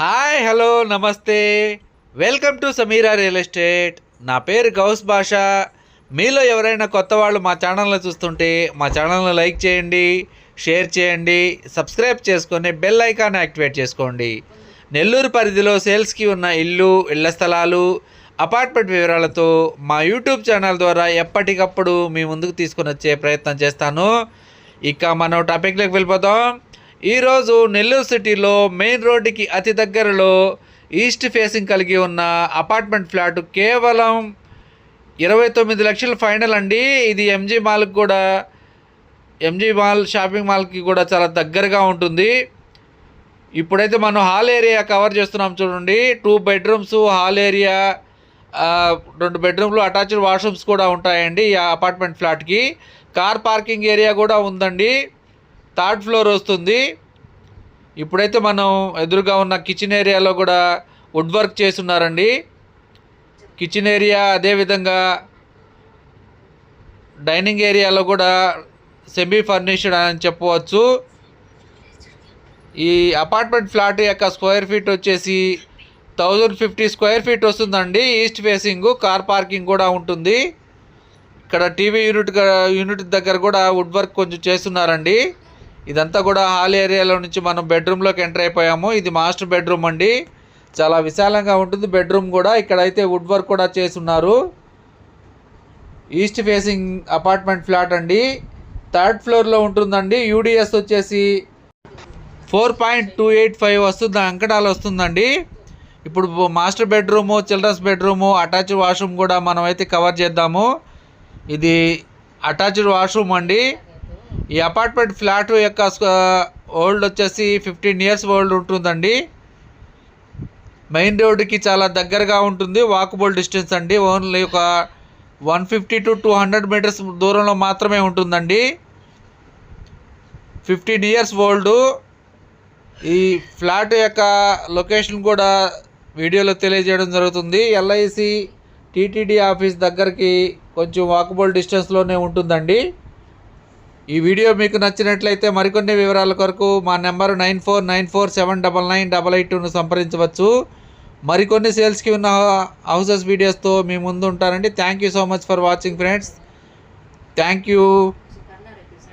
Hi hello namaste. Welcome to Sameera real estate. నా పేరు గౌస్ భాష. మీలో ఎవరైనా కొత్త వాళ్ళు మా ఛానల్ని చూస్తుంటే మా ఛానల్ని లైక్ చేయండి షేర్ చేయండి సబ్స్క్రైబ్ చేసుకొని బెల్ ఐకాన్ యాక్టివేట్ చేసుకోండి. నెల్లూరు పరిధిలో సేల్స్కి ఉన్న ఇల్లు ఇళ్ళ స్థలాలు అపార్ట్మెంట్ వివరాలతో మా యూట్యూబ్ ఛానల్ ద్వారా ఎప్పటికప్పుడు మీ ముందుకు తీసుకొని వచ్చే ప్రయత్నం చేస్తాను. ఇక మనం టాపిక్లోకి వెళ్ళిపోతాం ఈరోజు నెల్లూరు సిటీలో మెయిన్ రోడ్డుకి అతి దగ్గరలో ఈస్ట్ ఫేసింగ్ కలిగి ఉన్న అపార్ట్మెంట్ ఫ్లాట్ కేవలం ఇరవై తొమ్మిది లక్షల ఫైనల్ అండి. ఇది ఎంజీ మాల్కి కూడా ఎంజీ మాల్ షాపింగ్ మాల్కి కూడా చాలా దగ్గరగా ఉంటుంది. ఇప్పుడైతే మనం హాల్ ఏరియా కవర్ చేస్తున్నాం చూడండి. టూ బెడ్రూమ్స్ హాల్ ఏరియా రెండు బెడ్రూమ్లు అటాచ్డ్ వాష్రూమ్స్ కూడా ఉంటాయండి ఈ అపార్ట్మెంట్ ఫ్లాట్కి. కార్ పార్కింగ్ ఏరియా కూడా ఉందండి. థర్డ్ ఫ్లోర్ వస్తుంది. ఇప్పుడైతే మనం ఎదురుగా ఉన్న కిచెన్ ఏరియాలో కూడా వుడ్ వర్క్ చేసి ఉన్నారండి కిచెన్ ఏరియా అదేవిధంగా డైనింగ్ ఏరియాలో కూడా సెమీ ఫర్నిష్డ్ అని చెప్పవచ్చు. ఈ అపార్ట్మెంట్ ఫ్లాట్ యొక్క స్క్వేర్ ఫీట్ వచ్చేసి థౌజండ్ ఫిఫ్టీ స్క్వేర్ ఫీట్ వస్తుందండి. ఈస్ట్ ఫేసింగ్ కార్ పార్కింగ్ కూడా ఉంటుంది. ఇక్కడ టీవీ యూనిట్ యూనిట్ దగ్గర కూడా వుడ్ వర్క్ కొంచెం చేస్తున్నారండి. ఇదంతా కూడా హాల్ ఏరియాలో నుంచి మనం బెడ్రూమ్లోకి ఎంటర్ అయిపోయాము. ఇది మాస్టర్ బెడ్రూమ్ అండి. చాలా విశాలంగా ఉంటుంది. బెడ్రూమ్ కూడా ఇక్కడైతే వుడ్ వర్క్ కూడా ఉన్నారు ఈస్ట్ ఫేసింగ్ అపార్ట్మెంట్ ఫ్లాట్ అండి. థర్డ్ ఫ్లోర్లో ఉంటుందండి. యూడిఎస్ వచ్చేసి four point two eight five వస్తుంది. అంకడాలు వస్తుందండి. ఇప్పుడు master bedroom children's bedroom attached washroom కూడా మనమైతే కవర్ చేద్దాము. ఇది అటాచ్డ్ వాష్రూమ్ అండి. ఈ అపార్ట్మెంట్ ఫ్లాట్ యొక్క ఓల్డ్ వచ్చేసి ఫిఫ్టీన్ ఇయర్స్ ఓల్డ్ ఉంటుందండి. మెయిన్ రోడ్డుకి చాలా దగ్గరగా ఉంటుంది వాకబుల్ డిస్టెన్స్ అండి. ఓన్లీ ఒక one fifty to two hundred metres దూరంలో మాత్రమే ఉంటుందండి. Fifteen years old. ఈ ఫ్లాట్ యొక్క లొకేషన్ కూడా వీడియోలో తెలియజేయడం జరుగుతుంది. ఎల్ఐసి టీటీడీ ఆఫీస్ దగ్గరికి కొంచెం వాకబుల్ డిస్టెన్స్లోనే ఉంటుందండి. ఈ వీడియో మీకు నచ్చినట్లయితే మరికొన్ని వివరాల కొరకు మా number nine four nine four seven double nine double eight టూను సంప్రదించవచ్చు. మరికొన్ని సేల్స్కి ఉన్న హౌసెస్ వీడియోస్తో మీ ముందు ఉంటారండి thank you so much for watching friends thank you